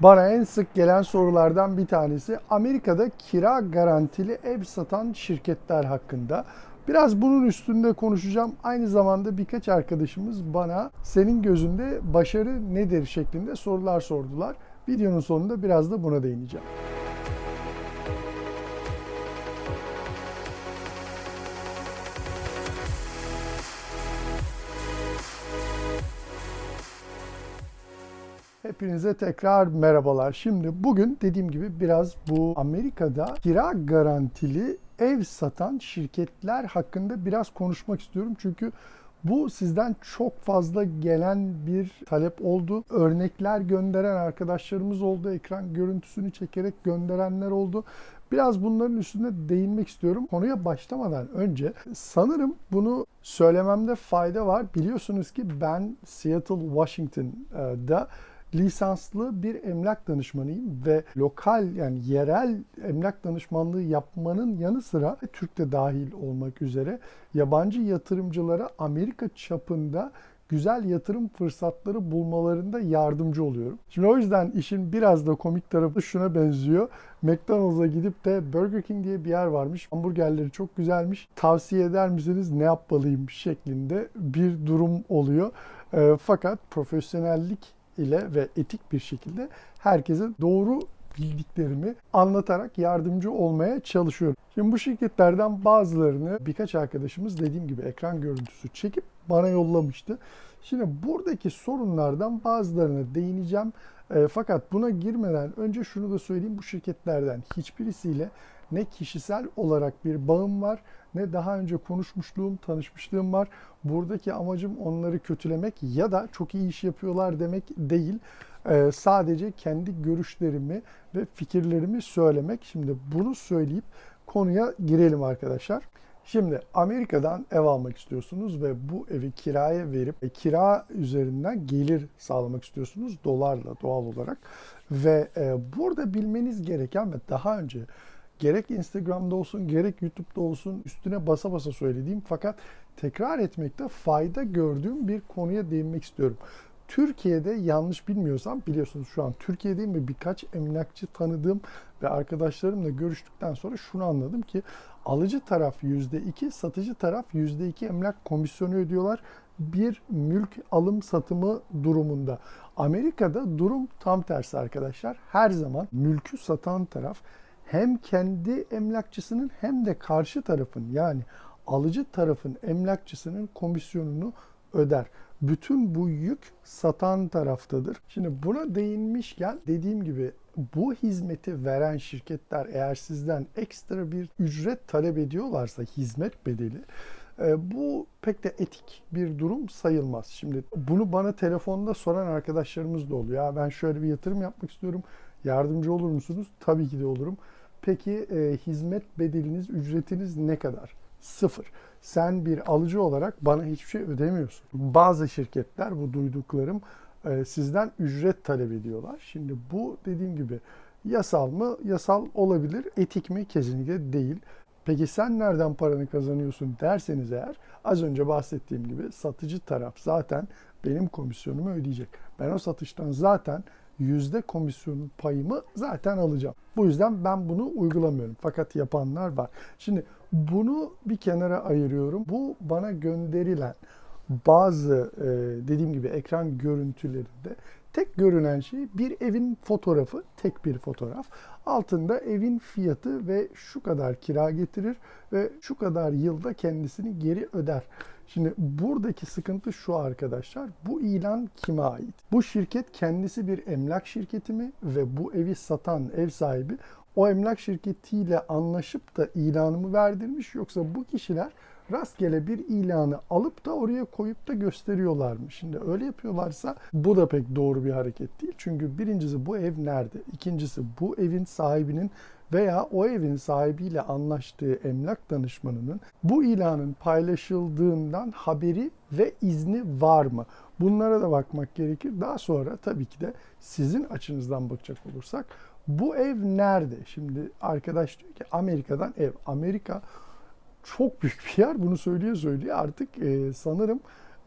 Bana en sık gelen sorulardan bir tanesi Amerika'da kira garantili ev satan şirketler hakkında. Biraz bunun üstünde konuşacağım. Aynı zamanda birkaç arkadaşımız bana senin gözünde başarı nedir şeklinde sorular sordular. Videonun sonunda biraz da buna değineceğim. Hepinize tekrar merhabalar. Şimdi bugün dediğim gibi biraz bu Amerika'da kira garantili ev satan şirketler hakkında biraz konuşmak istiyorum. Çünkü bu sizden çok fazla gelen bir talep oldu. Örnekler gönderen arkadaşlarımız oldu. Ekran görüntüsünü çekerek gönderenler oldu. Biraz bunların üstüne değinmek istiyorum. Konuya başlamadan önce sanırım bunu söylememde fayda var. Biliyorsunuz ki ben Seattle, Washington'da lisanslı bir emlak danışmanıyım ve lokal yani yerel emlak danışmanlığı yapmanın yanı sıra Türk de dahil olmak üzere yabancı yatırımcılara Amerika çapında güzel yatırım fırsatları bulmalarında yardımcı oluyorum. Şimdi o yüzden işin biraz da komik tarafı şuna benziyor. McDonald's'a gidip de Burger King diye bir yer varmış. Hamburgerleri çok güzelmiş. Tavsiye eder misiniz? Ne yapmalıyım şeklinde bir durum oluyor. E, fakat profesyonellik ile ve etik bir şekilde herkese doğru bildiklerimi anlatarak yardımcı olmaya çalışıyorum. Şimdi bu şirketlerden bazılarını birkaç arkadaşımız dediğim gibi ekran görüntüsü çekip bana yollamıştı. Şimdi buradaki sorunlardan bazılarına değineceğim. E, fakat buna girmeden önce şunu da söyleyeyim. Bu şirketlerden hiçbirisiyle ne kişisel olarak bir bağım var ne daha önce konuşmuşluğum, tanışmışlığım var. Buradaki amacım onları kötülemek ya da çok iyi iş yapıyorlar demek değil. Ee, sadece kendi görüşlerimi ve fikirlerimi söylemek. Şimdi bunu söyleyip konuya girelim arkadaşlar. Şimdi Amerika'dan ev almak istiyorsunuz ve bu evi kiraya verip e, kira üzerinden gelir sağlamak istiyorsunuz dolarla doğal olarak. Ve e, burada bilmeniz gereken ve daha önce gerek Instagram'da olsun gerek YouTube'da olsun üstüne basa basa söylediğim fakat tekrar etmekte fayda gördüğüm bir konuya değinmek istiyorum. Türkiye'de yanlış bilmiyorsam biliyorsunuz şu an Türkiye'deyim ve birkaç emlakçı tanıdığım ve arkadaşlarımla görüştükten sonra şunu anladım ki alıcı taraf %2, satıcı taraf %2 emlak komisyonu ödüyorlar bir mülk alım satımı durumunda. Amerika'da durum tam tersi arkadaşlar. Her zaman mülkü satan taraf hem kendi emlakçısının hem de karşı tarafın yani alıcı tarafın emlakçısının komisyonunu öder. Bütün bu yük satan taraftadır. Şimdi buna değinmişken dediğim gibi bu hizmeti veren şirketler eğer sizden ekstra bir ücret talep ediyorlarsa hizmet bedeli e, bu pek de etik bir durum sayılmaz. Şimdi bunu bana telefonda soran arkadaşlarımız da oluyor. Ya ben şöyle bir yatırım yapmak istiyorum. Yardımcı olur musunuz? Tabii ki de olurum. Peki e, hizmet bedeliniz, ücretiniz ne kadar? Sıfır. Sen bir alıcı olarak bana hiçbir şey ödemiyorsun. Bazı şirketler bu duyduklarım e, sizden ücret talep ediyorlar. Şimdi bu dediğim gibi yasal mı? Yasal olabilir. Etik mi? Kesinlikle değil. Peki sen nereden paranı kazanıyorsun derseniz eğer az önce bahsettiğim gibi satıcı taraf zaten benim komisyonumu ödeyecek. Ben o satıştan zaten yüzde komisyonu payımı zaten alacağım. Bu yüzden ben bunu uygulamıyorum. Fakat yapanlar var. Şimdi bunu bir kenara ayırıyorum. Bu bana gönderilen bazı e, dediğim gibi ekran görüntülerinde tek görünen şey bir evin fotoğrafı, tek bir fotoğraf. Altında evin fiyatı ve şu kadar kira getirir ve şu kadar yılda kendisini geri öder. Şimdi buradaki sıkıntı şu arkadaşlar. Bu ilan kime ait? Bu şirket kendisi bir emlak şirketi mi ve bu evi satan ev sahibi o emlak şirketiyle anlaşıp da ilanımı verdirmiş yoksa bu kişiler rastgele bir ilanı alıp da oraya koyup da gösteriyorlar mı? Şimdi öyle yapıyorlarsa bu da pek doğru bir hareket değil. Çünkü birincisi bu ev nerede? İkincisi bu evin sahibinin veya o evin sahibiyle anlaştığı emlak danışmanının bu ilanın paylaşıldığından haberi ve izni var mı? Bunlara da bakmak gerekir. Daha sonra tabii ki de sizin açınızdan bakacak olursak bu ev nerede? Şimdi arkadaş diyor ki Amerika'dan ev. Amerika çok büyük bir yer. Bunu söyleye söyleye artık e, sanırım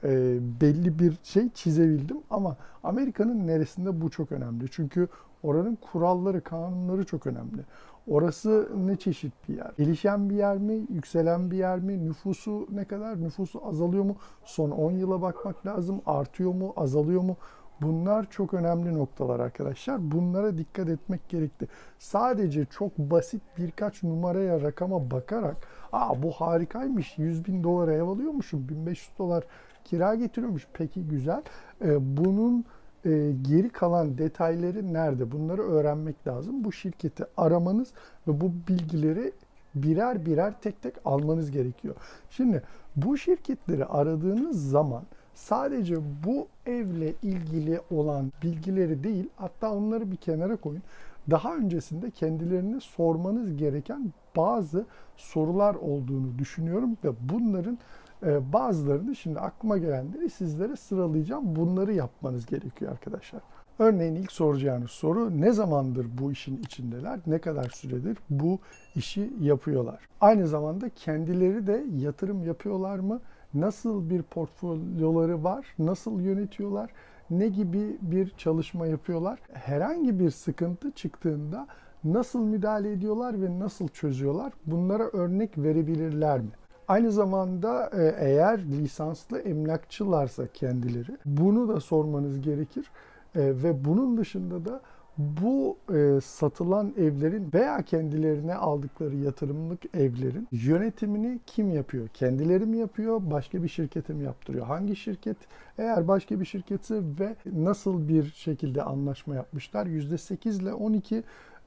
e, belli bir şey çizebildim ama Amerika'nın neresinde bu çok önemli. Çünkü oranın kuralları, kanunları çok önemli. Orası ne çeşit bir yer? Gelişen bir yer mi? Yükselen bir yer mi? Nüfusu ne kadar? Nüfusu azalıyor mu? Son 10 yıla bakmak lazım. Artıyor mu? Azalıyor mu? Bunlar çok önemli noktalar arkadaşlar. Bunlara dikkat etmek gerekli. Sadece çok basit birkaç numaraya, rakama bakarak Aa bu harikaymış, 100 bin dolara ev alıyormuşum, 1500 dolar kira getiriyormuş. Peki güzel. Ee, bunun e, geri kalan detayları nerede? Bunları öğrenmek lazım. Bu şirketi aramanız ve bu bilgileri birer birer tek tek almanız gerekiyor. Şimdi bu şirketleri aradığınız zaman sadece bu evle ilgili olan bilgileri değil hatta onları bir kenara koyun. Daha öncesinde kendilerine sormanız gereken bazı sorular olduğunu düşünüyorum ve bunların e, bazılarını şimdi aklıma gelenleri sizlere sıralayacağım. Bunları yapmanız gerekiyor arkadaşlar. Örneğin ilk soracağınız soru ne zamandır bu işin içindeler? Ne kadar süredir bu işi yapıyorlar? Aynı zamanda kendileri de yatırım yapıyorlar mı? Nasıl bir portfolyoları var? Nasıl yönetiyorlar? Ne gibi bir çalışma yapıyorlar? Herhangi bir sıkıntı çıktığında nasıl müdahale ediyorlar ve nasıl çözüyorlar? Bunlara örnek verebilirler mi? Aynı zamanda e, eğer lisanslı emlakçılarsa kendileri bunu da sormanız gerekir. E, ve bunun dışında da bu e, satılan evlerin veya kendilerine aldıkları yatırımlık evlerin yönetimini kim yapıyor? Kendileri mi yapıyor? Başka bir şirkete mi yaptırıyor? Hangi şirket? Eğer başka bir şirketse ve nasıl bir şekilde anlaşma yapmışlar? %8 ile 12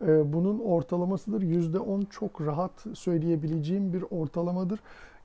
e, bunun ortalamasıdır. %10 çok rahat söyleyebileceğim bir ortalamadır.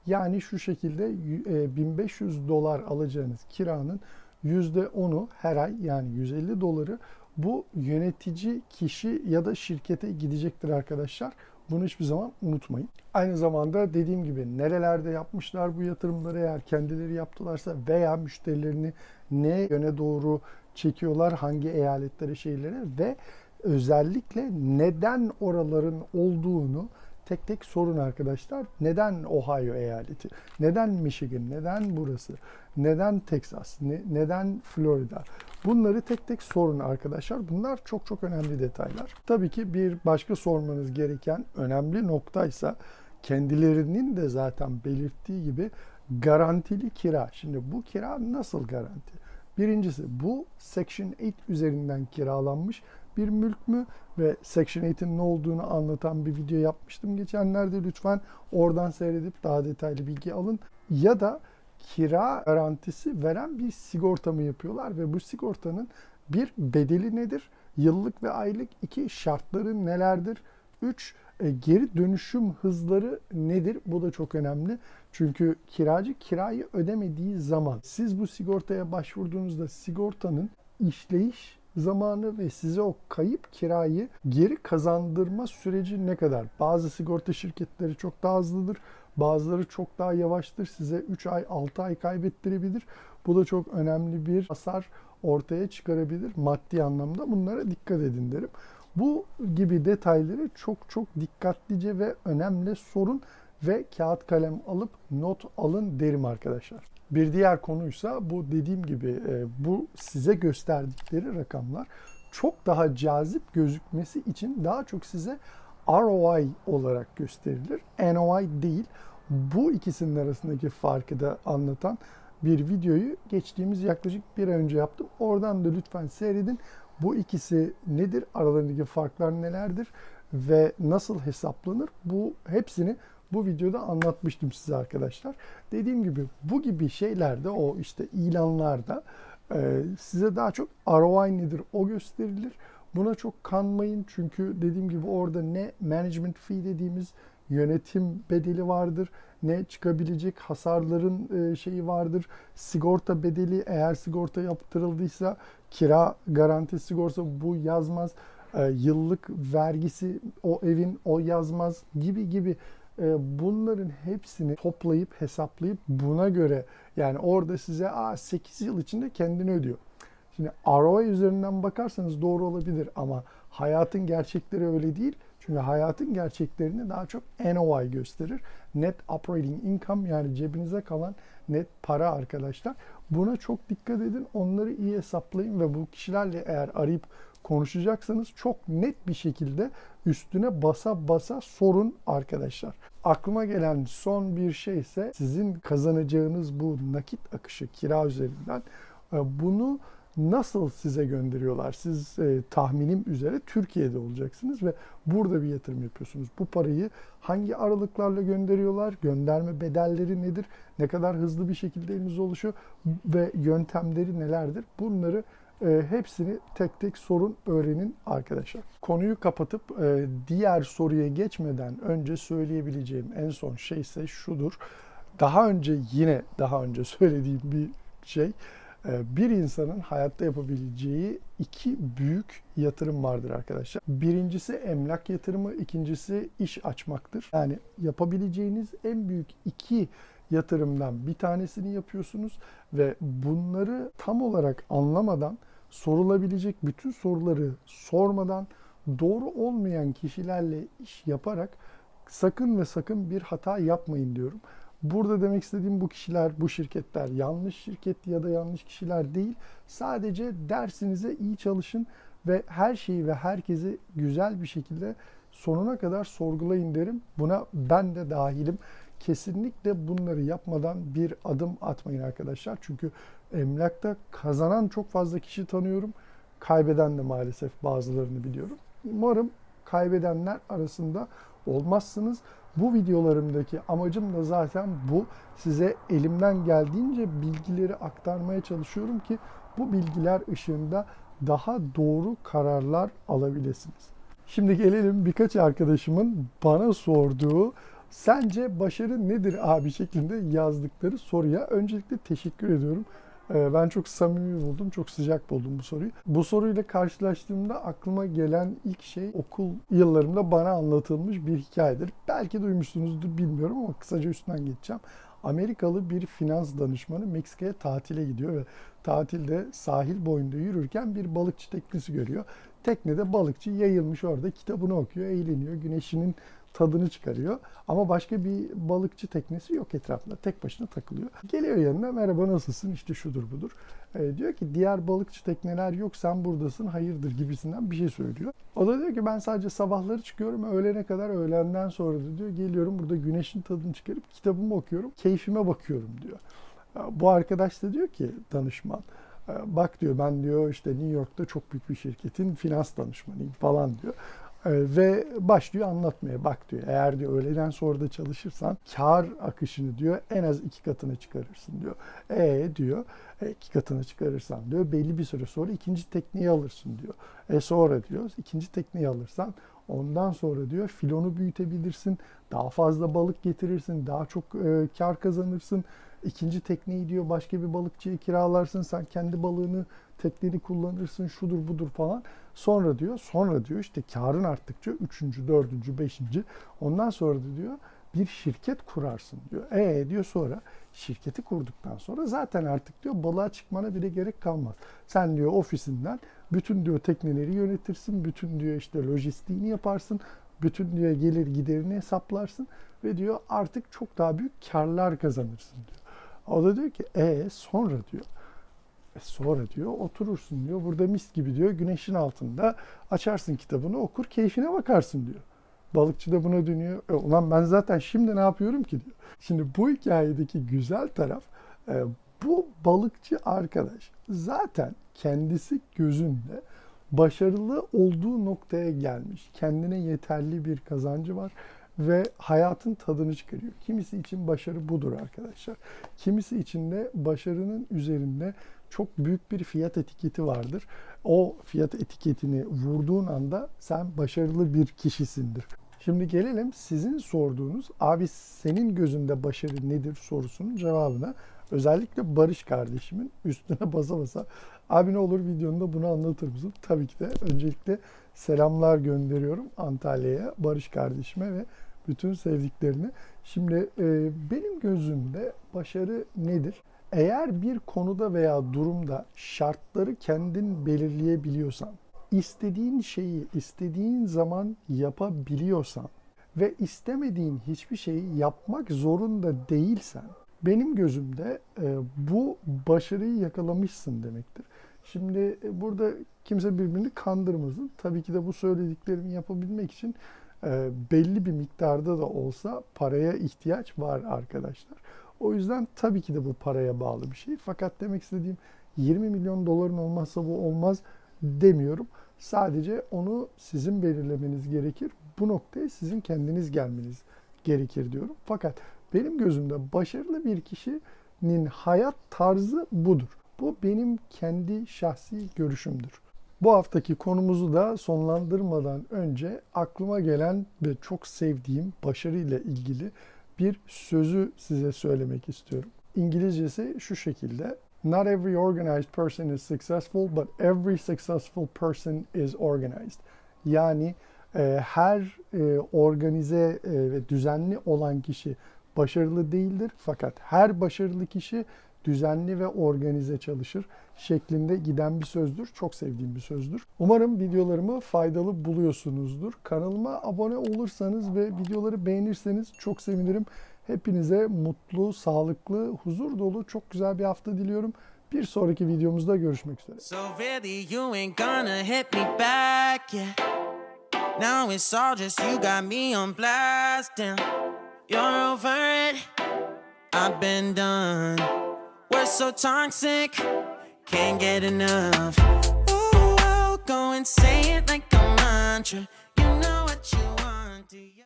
Yani şu şekilde e, 1500 dolar alacağınız kiranın %10'u her ay yani 150 doları bu yönetici kişi ya da şirkete gidecektir arkadaşlar. Bunu hiçbir zaman unutmayın. Aynı zamanda dediğim gibi nerelerde yapmışlar bu yatırımları eğer kendileri yaptılarsa veya müşterilerini ne yöne doğru çekiyorlar, hangi eyaletlere, şehirlere ve özellikle neden oraların olduğunu tek tek sorun arkadaşlar. Neden Ohio eyaleti? Neden Michigan? Neden burası? Neden Texas? Ne, neden Florida? Bunları tek tek sorun arkadaşlar. Bunlar çok çok önemli detaylar. Tabii ki bir başka sormanız gereken önemli noktaysa kendilerinin de zaten belirttiği gibi garantili kira. Şimdi bu kira nasıl garanti? Birincisi bu Section 8 üzerinden kiralanmış bir mülk mü ve Section 8'in ne olduğunu anlatan bir video yapmıştım geçenlerde. Lütfen oradan seyredip daha detaylı bilgi alın. Ya da kira garantisi veren bir sigorta mı yapıyorlar ve bu sigortanın bir bedeli nedir? Yıllık ve aylık iki şartları nelerdir? Üç e, geri dönüşüm hızları nedir? Bu da çok önemli. Çünkü kiracı kirayı ödemediği zaman siz bu sigortaya başvurduğunuzda sigortanın işleyiş zamanı ve size o kayıp kirayı geri kazandırma süreci ne kadar? Bazı sigorta şirketleri çok daha hızlıdır. Bazıları çok daha yavaştır. Size 3 ay 6 ay kaybettirebilir. Bu da çok önemli bir hasar ortaya çıkarabilir maddi anlamda. Bunlara dikkat edin derim. Bu gibi detayları çok çok dikkatlice ve önemli sorun ve kağıt kalem alıp not alın derim arkadaşlar. Bir diğer konuysa bu dediğim gibi e, bu size gösterdikleri rakamlar çok daha cazip gözükmesi için daha çok size ROI olarak gösterilir. NOI değil. Bu ikisinin arasındaki farkı da anlatan bir videoyu geçtiğimiz yaklaşık bir ay önce yaptım. Oradan da lütfen seyredin. Bu ikisi nedir? Aralarındaki farklar nelerdir? Ve nasıl hesaplanır? Bu hepsini bu videoda anlatmıştım size arkadaşlar. Dediğim gibi bu gibi şeylerde o işte ilanlarda e, size daha çok ROI nedir o gösterilir. Buna çok kanmayın çünkü dediğim gibi orada ne management fee dediğimiz yönetim bedeli vardır, ne çıkabilecek hasarların e, şeyi vardır. Sigorta bedeli eğer sigorta yaptırıldıysa kira garanti sigorta bu yazmaz. E, yıllık vergisi o evin o yazmaz gibi gibi bunların hepsini toplayıp hesaplayıp buna göre yani orada size Aa, 8 yıl içinde kendini ödüyor. Şimdi ROI üzerinden bakarsanız doğru olabilir ama hayatın gerçekleri öyle değil. Çünkü hayatın gerçeklerini daha çok NOI gösterir. Net Operating Income yani cebinize kalan net para arkadaşlar. Buna çok dikkat edin. Onları iyi hesaplayın ve bu kişilerle eğer arayıp konuşacaksanız çok net bir şekilde üstüne basa basa sorun arkadaşlar. Aklıma gelen son bir şey ise sizin kazanacağınız bu nakit akışı kira üzerinden e, bunu nasıl size gönderiyorlar? Siz e, tahminim üzere Türkiye'de olacaksınız ve burada bir yatırım yapıyorsunuz. Bu parayı hangi aralıklarla gönderiyorlar? Gönderme bedelleri nedir? Ne kadar hızlı bir şekilde elinize oluşuyor ve yöntemleri nelerdir? Bunları e, hepsini tek tek sorun öğrenin arkadaşlar. Konuyu kapatıp e, diğer soruya geçmeden önce söyleyebileceğim en son şey ise şudur. Daha önce yine daha önce söylediğim bir şey e, bir insanın hayatta yapabileceği iki büyük yatırım vardır arkadaşlar. Birincisi emlak yatırımı, ikincisi iş açmaktır. Yani yapabileceğiniz en büyük iki yatırımdan bir tanesini yapıyorsunuz ve bunları tam olarak anlamadan sorulabilecek bütün soruları sormadan doğru olmayan kişilerle iş yaparak sakın ve sakın bir hata yapmayın diyorum. Burada demek istediğim bu kişiler, bu şirketler yanlış şirket ya da yanlış kişiler değil. Sadece dersinize iyi çalışın ve her şeyi ve herkesi güzel bir şekilde sonuna kadar sorgulayın derim. Buna ben de dahilim. Kesinlikle bunları yapmadan bir adım atmayın arkadaşlar. Çünkü emlakta kazanan çok fazla kişi tanıyorum. Kaybeden de maalesef bazılarını biliyorum. Umarım kaybedenler arasında olmazsınız. Bu videolarımdaki amacım da zaten bu. Size elimden geldiğince bilgileri aktarmaya çalışıyorum ki bu bilgiler ışığında daha doğru kararlar alabilirsiniz. Şimdi gelelim birkaç arkadaşımın bana sorduğu sence başarı nedir abi şeklinde yazdıkları soruya. Öncelikle teşekkür ediyorum. Ee, Ben çok samimi buldum, çok sıcak buldum bu soruyu. Bu soruyla karşılaştığımda aklıma gelen ilk şey okul yıllarımda bana anlatılmış bir hikayedir. Belki duymuşsunuzdur bilmiyorum ama kısaca üstünden geçeceğim. Amerikalı bir finans danışmanı Meksika'ya tatile gidiyor ve tatilde sahil boyunda yürürken bir balıkçı teknesi görüyor. Teknede balıkçı yayılmış orada kitabını okuyor, eğleniyor, güneşinin tadını çıkarıyor. Ama başka bir balıkçı teknesi yok etrafında. Tek başına takılıyor. Geliyor yanına merhaba nasılsın işte şudur budur. E, diyor ki diğer balıkçı tekneler yok sen buradasın hayırdır gibisinden bir şey söylüyor. O da diyor ki ben sadece sabahları çıkıyorum öğlene kadar öğlenden sonra da diyor geliyorum burada güneşin tadını çıkarıp kitabımı okuyorum keyfime bakıyorum diyor. E, Bu arkadaş da diyor ki danışman e, bak diyor ben diyor işte New York'ta çok büyük bir şirketin finans danışmanıyım falan diyor. Ee, ve başlıyor anlatmaya. Bak diyor eğer diyor öğleden sonra da çalışırsan kar akışını diyor en az iki katına çıkarırsın diyor. E diyor e, iki katına çıkarırsan diyor belli bir süre sonra ikinci tekneyi alırsın diyor. E sonra diyor ikinci tekneyi alırsan ondan sonra diyor filonu büyütebilirsin. Daha fazla balık getirirsin. Daha çok e, kar kazanırsın. İkinci tekneyi diyor başka bir balıkçıya kiralarsın. Sen kendi balığını tekneni kullanırsın şudur budur falan. Sonra diyor sonra diyor işte karın arttıkça üçüncü, dördüncü, beşinci ondan sonra da diyor bir şirket kurarsın diyor. E diyor sonra şirketi kurduktan sonra zaten artık diyor balığa çıkmana bile gerek kalmaz. Sen diyor ofisinden bütün diyor tekneleri yönetirsin. Bütün diyor işte lojistiğini yaparsın. Bütün diyor gelir giderini hesaplarsın ve diyor artık çok daha büyük karlar kazanırsın diyor. O da diyor ki e sonra diyor. E sonra diyor oturursun diyor. Burada mis gibi diyor güneşin altında açarsın kitabını okur keyfine bakarsın diyor. Balıkçı da buna dönüyor. E, ulan ben zaten şimdi ne yapıyorum ki diyor. Şimdi bu hikayedeki güzel taraf e, bu balıkçı arkadaş zaten kendisi gözünde başarılı olduğu noktaya gelmiş. Kendine yeterli bir kazancı var ve hayatın tadını çıkarıyor. Kimisi için başarı budur arkadaşlar. Kimisi için de başarının üzerinde çok büyük bir fiyat etiketi vardır. O fiyat etiketini vurduğun anda sen başarılı bir kişisindir. Şimdi gelelim sizin sorduğunuz abi senin gözünde başarı nedir sorusunun cevabına. Özellikle Barış kardeşimin üstüne basa basa abi ne olur videonda bunu anlatır mısın? Tabii ki de öncelikle selamlar gönderiyorum Antalya'ya, Barış kardeşime ve bütün sevdiklerini. Şimdi e, benim gözümde başarı nedir? Eğer bir konuda veya durumda şartları kendin belirleyebiliyorsan, istediğin şeyi istediğin zaman yapabiliyorsan ve istemediğin hiçbir şeyi yapmak zorunda değilsen, benim gözümde e, bu başarıyı yakalamışsın demektir. Şimdi e, burada kimse birbirini kandırmasın. Tabii ki de bu söylediklerimi yapabilmek için e, belli bir miktarda da olsa paraya ihtiyaç var arkadaşlar. O yüzden tabii ki de bu paraya bağlı bir şey. Fakat demek istediğim 20 milyon doların olmazsa bu olmaz demiyorum. Sadece onu sizin belirlemeniz gerekir. Bu noktaya sizin kendiniz gelmeniz gerekir diyorum. Fakat benim gözümde başarılı bir kişinin hayat tarzı budur. Bu benim kendi şahsi görüşümdür. Bu haftaki konumuzu da sonlandırmadan önce aklıma gelen ve çok sevdiğim başarıyla ilgili bir sözü size söylemek istiyorum. İngilizcesi şu şekilde. Not every organized person is successful, but every successful person is organized. Yani e, her e, organize e, ve düzenli olan kişi başarılı değildir. Fakat her başarılı kişi düzenli ve organize çalışır şeklinde giden bir sözdür. Çok sevdiğim bir sözdür. Umarım videolarımı faydalı buluyorsunuzdur. Kanalıma abone olursanız ve videoları beğenirseniz çok sevinirim. Hepinize mutlu, sağlıklı, huzur dolu, çok güzel bir hafta diliyorum. Bir sonraki videomuzda görüşmek üzere. So really, you ain't gonna hit me back, yeah. Now it's all just you got me on blast. You're over it, I've been done. We're so toxic, can't get enough. Ooh, I'll go and say it like a mantra. You know what you want, do you?